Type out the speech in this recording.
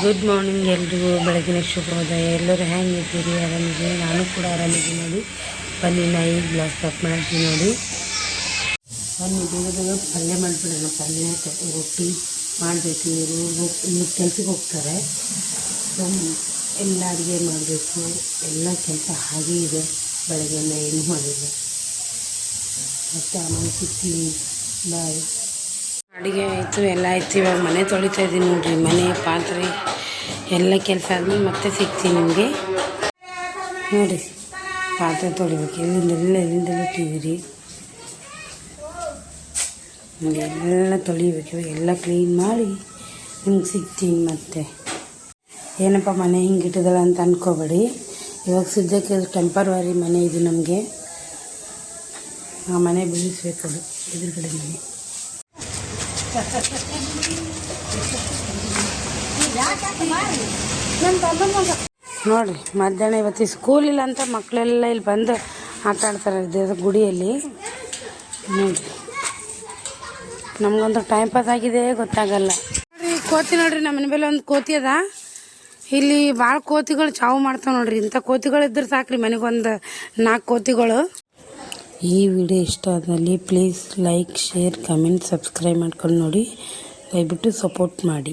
Good morning ಎಲ್ರಿಗೂ. ಬೆಳಗಿನ ಶುಭೋದಯ. ಎಲ್ಲರೂ ಹೆಂಗಿದ್ದೀರಿ? ಆರಾಮಿದ್ದೀರಿ? ನಾನು ಕೂಡ ಆರಾಮಿದ್ದೀನಿ ನೋಡಿ. ಬನ್ನಿ, ನಾ ಗ್ಲಾಸ್ ಕಪ್ ಮಾಡ್ತೀನಿ ನೋಡಿ. ಬನ್ನಿ, ಬೇಗ ಬೇಗ ಪಲ್ಯ ಮಾಡಿಬಿಡೋಣ. ಪಲ್ಯ ರೊಟ್ಟಿ ಮಾಡಬೇಕು. ಇವರು ಇನ್ನು ಕೆಲ್ಸಕ್ಕೆ ಹೋಗ್ತಾರೆ. ಎಲ್ಲ ಅಡುಗೆ ಮಾಡಬೇಕು. ಎಲ್ಲ ಕೆಲಸ ಹಾಗೆ ಇದೆ. ಬೆಳಗ್ಗೆ ಏನು ಮಾಡಿದೆ ಮತ್ತು ಆಮೇಲೆ ಸಿಗ್ತೀನಿ ಬಾಯ್. ಆಯಿತು ಎಲ್ಲ ಆಯಿತು, ಇವಾಗ ಮನೆ ತೊಳಿತಾ ಇದ್ದೀನಿ ನೋಡ್ರಿ, ಮನೆ, ಪಾತ್ರೆ ಎಲ್ಲ ಕೆಲಸ ಆದಮೇಲೆ ಮತ್ತೆ ಸಿಗ್ತೀನಿ ನಿಮಗೆ. ನೋಡಿ, ಪಾತ್ರೆ ತೊಳಿಬೇಕು. ಎಲ್ಲಿಂದೆಲ್ಲ ಎಲ್ಲಿಂದೆಲ್ಲ ತೀರಿ ಎಲ್ಲ ತೊಳಿಬೇಕು ಇವಾಗ ಎಲ್ಲ ಕ್ಲೀನ್ ಮಾಡಿ ನಿಮ್ಗೆ ಸಿಗ್ತೀನಿ ಮತ್ತೆ. ಏನಪ್ಪ ಮನೆ ಹಿಂಗೆ ಇಟ್ಟಿದ್ದಲ್ಲ ಅಂತ ಅಂದ್ಕೋಬೇಡಿ ಇವಾಗ ಸದ್ಯಕ್ಕೆ ಟೆಂಪರ್ವರಿ ಮನೆ ಇದು ನಮಗೆ. ಆ ಮನೆ ಬೀಳಿಸ್ಬೇಕದು ಎದುರುಗಡೆ ಮನೆ. ನೋಡ್ರಿ, ಮಧ್ಯಾಹ್ನ ಇವತ್ತು ಸ್ಕೂಲ್ ಇಲ್ಲ ಅಂತ ಮಕ್ಕಳೆಲ್ಲ ಇಲ್ಲಿ ಬಂದು ಆಟ ಆಡ್ತಾರೆ ದೇವ್ರ ಗುಡಿಯಲ್ಲಿ. ನೋಡ್ರಿ. ನಮ್ಗೊಂದು ಟೈಮ್ ಪಾಸ್ ಆಗಿದೆ, ಗೊತ್ತಾಗಲ್ಲ. ನೋಡ್ರಿ ಕೋತಿ ನೋಡ್ರಿ ನಮ್ಮ ಮನೆ ಮೇಲೆ ಒಂದು ಕೋತಿ ಅದ. ಇಲ್ಲಿ ಭಾಳ ಕೋತಿಗಳು ಚಾವು ಮಾಡ್ತಾವೆ ನೋಡ್ರಿ. ಇಂಥ ಕೋತಿಗಳು ಇದ್ರೆ ಸಾಕ್ರಿ ಮನೆಗೊಂದು ನಾಲ್ಕು ಕೋತಿಗಳು. ಈ ವಿಡಿಯೋ ಇಷ್ಟ ಆದಲ್ಲಿ please like share comment subscribe ಮಾಡ್ಕೊಂಡು ನೋಡಿ. ದಯವಿಟ್ಟು ಸಪೋರ್ಟ್ ಮಾಡಿ.